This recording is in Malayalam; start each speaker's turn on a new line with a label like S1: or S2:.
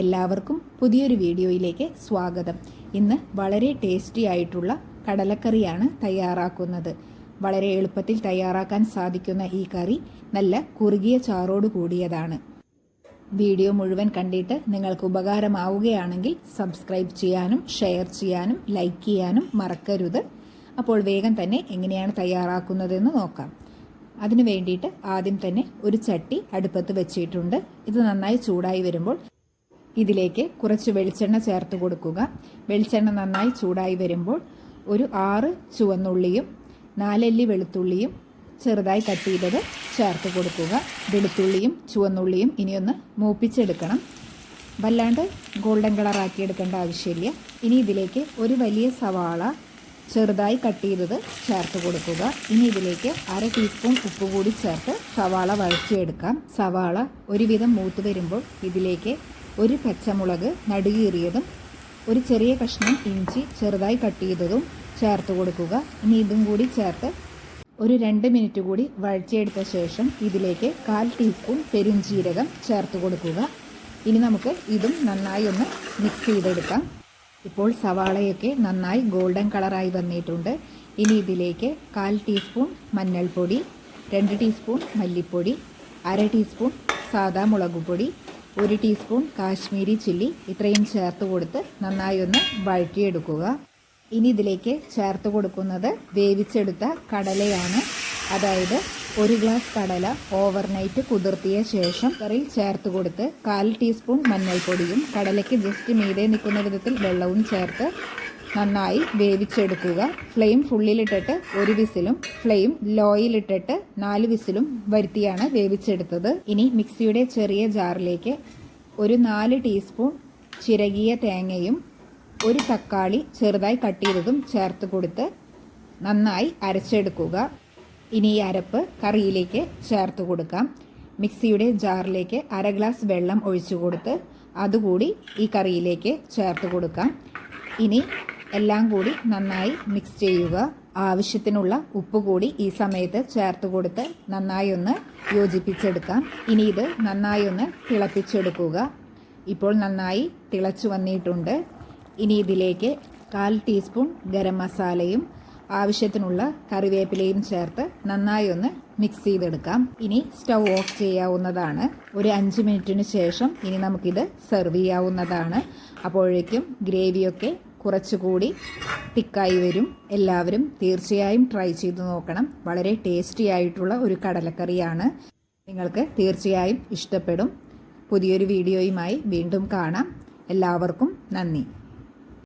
S1: എല്ലാവർക്കും പുതിയൊരു വീഡിയോയിലേക്ക് സ്വാഗതം. ഇന്ന് വളരെ ടേസ്റ്റി ആയിട്ടുള്ള കടലക്കറിയാണ് തയ്യാറാക്കുന്നത്. വളരെ എളുപ്പത്തിൽ തയ്യാറാക്കാൻ സാധിക്കുന്ന ഈ കറി നല്ല കുറുകിയ ചാറോട് കൂടിയതാണ്. വീഡിയോ മുഴുവൻ കണ്ടിട്ട് നിങ്ങൾക്ക് ഉപകാരമാവുകയാണെങ്കിൽ സബ്സ്ക്രൈബ് ചെയ്യാനും ഷെയർ ചെയ്യാനും ലൈക്ക് ചെയ്യാനും മറക്കരുത്. അപ്പോൾ വേഗം തന്നെ എങ്ങനെയാണ് തയ്യാറാക്കുന്നതെന്ന് നോക്കാം. അതിനു വേണ്ടിയിട്ട് ആദ്യം തന്നെ ഒരു ചട്ടി അടുപ്പത്ത് വെച്ചിട്ടുണ്ട്. ഇത് നന്നായി ചൂടായി വരുമ്പോൾ ഇതിലേക്ക് കുറച്ച് വെളിച്ചെണ്ണ ചേർത്ത് കൊടുക്കുക. വെളിച്ചെണ്ണ നന്നായി ചൂടായി വരുമ്പോൾ ഒരു ആറ് ചുവന്നുള്ളിയും നാലല്ലി വെളുത്തുള്ളിയും ചെറുതായി കട്ട് ചെയ്തത് ചേർത്ത് കൊടുക്കുക. വെളുത്തുള്ളിയും ചുവന്നുള്ളിയും ഇനിയൊന്ന് മൂപ്പിച്ചെടുക്കണം. വല്ലാണ്ട് ഗോൾഡൻ കളറാക്കി എടുക്കേണ്ട ആവശ്യമില്ല. ഇനി ഇതിലേക്ക് ഒരു വലിയ സവാള ചെറുതായി കട്ട് ചെയ്തത് ചേർത്ത് കൊടുക്കുക. ഇനി ഇതിലേക്ക് അര ടീസ്പൂൺ ഉപ്പ് കൂടി ചേർത്ത് സവാള വഴറ്റിയെടുക്കാം. സവാള ഒരുവിധം മൂത്ത് വരുമ്പോൾ ഇതിലേക്ക് ഒരു പച്ചമുളക് നടുകീറിയതും ഒരു ചെറിയ കഷ്ണം ഇഞ്ചി ചെറുതായി കട്ട് ചെയ്തതും ചേർത്ത് കൊടുക്കുക. ഇനി ഇതും കൂടി ചേർത്ത് ഒരു രണ്ട് മിനിറ്റ് കൂടി വഴച്ചെടുത്ത ശേഷം ഇതിലേക്ക് കാൽ ടീസ്പൂൺ പെരുംജീരകം ചേർത്ത് കൊടുക്കുക. ഇനി നമുക്ക് ഇതും നന്നായി ഒന്ന് മിക്സ് ചെയ്തെടുക്കാം. ഇപ്പോൾ സവാളയൊക്കെ നന്നായി ഗോൾഡൻ കളറായി വന്നിട്ടുണ്ട്. ഇനി ഇതിലേക്ക് കാൽ ടീസ്പൂൺ മഞ്ഞൾപ്പൊടി രണ്ട് ടീസ്പൂൺ മല്ലിപ്പൊടി അര ടീസ്പൂൺ സാദാ മുളക് പൊടി ഒരു ടീസ്പൂൺ കാശ്മീരി ചില്ലി ഇത്രയും ചേർത്ത് കൊടുത്ത് നന്നായി ഒന്ന് വഴറ്റിയെടുക്കുക. ഇനി ഇതിലേക്ക് ചേർത്ത് കൊടുക്കുന്നത് വേവിച്ചെടുത്ത കടലയാണ്. അതായത് ഒരു ഗ്ലാസ് കടല ഓവർനൈറ്റ് കുതിർത്തിയ ശേഷം കറിയിൽ ചേർത്ത് കൊടുത്ത് കാൽ ടീസ്പൂൺ മഞ്ഞൾപ്പൊടിയും കടലയ്ക്ക് ജസ്റ്റ് മീതേ നിൽക്കുന്ന വിധത്തിൽ വെള്ളവും ചേർത്ത് നന്നായി വേവിച്ചെടുക്കുക. ഫ്ലെയിം ഫുള്ളിലിട്ടിട്ട് ഒരു വിസിലും ഫ്ലെയിം ലോയിലിട്ടിട്ട് നാല് വിസിലും വരുത്തിയാണ് വേവിച്ചെടുത്തത്. ഇനി മിക്സിയുടെ ചെറിയ ജാറിലേക്ക് ഒരു നാല് ടീസ്പൂൺ ചിരകിയ തേങ്ങയും ഒരു തക്കാളി ചെറുതായി കട്ട് ചെയ്തതും ചേർത്ത് കൊടുത്ത് നന്നായി അരച്ചെടുക്കുക. ഇനി ഈ അരപ്പ് കറിയിലേക്ക് ചേർത്ത് കൊടുക്കാം. മിക്സിയുടെ ജാറിലേക്ക് അര ഗ്ലാസ് വെള്ളം ഒഴിച്ചു കൊടുത്ത് അതുകൂടി ഈ കറിയിലേക്ക് ചേർത്ത് കൊടുക്കാം. ഇനി എല്ലാം കൂടി നന്നായി മിക്സ് ചെയ്യുക. ആവശ്യത്തിനുള്ള ഉപ്പ് കൂടി ഈ സമയത്ത് ചേർത്ത് കൊടുത്ത് നന്നായി ഒന്ന് യോജിപ്പിച്ചെടുക്കാം. ഇനി ഇത് നന്നായി ഒന്ന് തിളപ്പിച്ചെടുക്കുക. ഇപ്പോൾ നന്നായി തിളച്ചു വന്നിട്ടുണ്ട്. ഇനി ഇതിലേക്ക് കാൽ ടീസ്പൂൺ ഗരം മസാലയും ആവശ്യത്തിനുള്ള കറിവേപ്പിലയും ചേർത്ത് നന്നായി ഒന്ന് മിക്സ് ചെയ്തെടുക്കാം. ഇനി സ്റ്റൗ ഓഫ് ചെയ്യാവുന്നതാണ്. ഒരു അഞ്ച് മിനിറ്റിന് ശേഷം ഇനി നമുക്കിത് സെർവ് ചെയ്യാവുന്നതാണ്. അപ്പോഴേക്കും ഗ്രേവിയൊക്കെ കുറച്ചുകൂടി തിക്കായി വരും. എല്ലാവരും തീർച്ചയായും ട്രൈ ചെയ്ത് നോക്കണം. വളരെ ടേസ്റ്റി ആയിട്ടുള്ള ഒരു കടലക്കറിയാണ്. നിങ്ങൾക്ക് തീർച്ചയായും ഇഷ്ടപ്പെടും. പുതിയൊരു വീഡിയോയുമായി വീണ്ടും കാണാം. എല്ലാവർക്കും നന്ദി.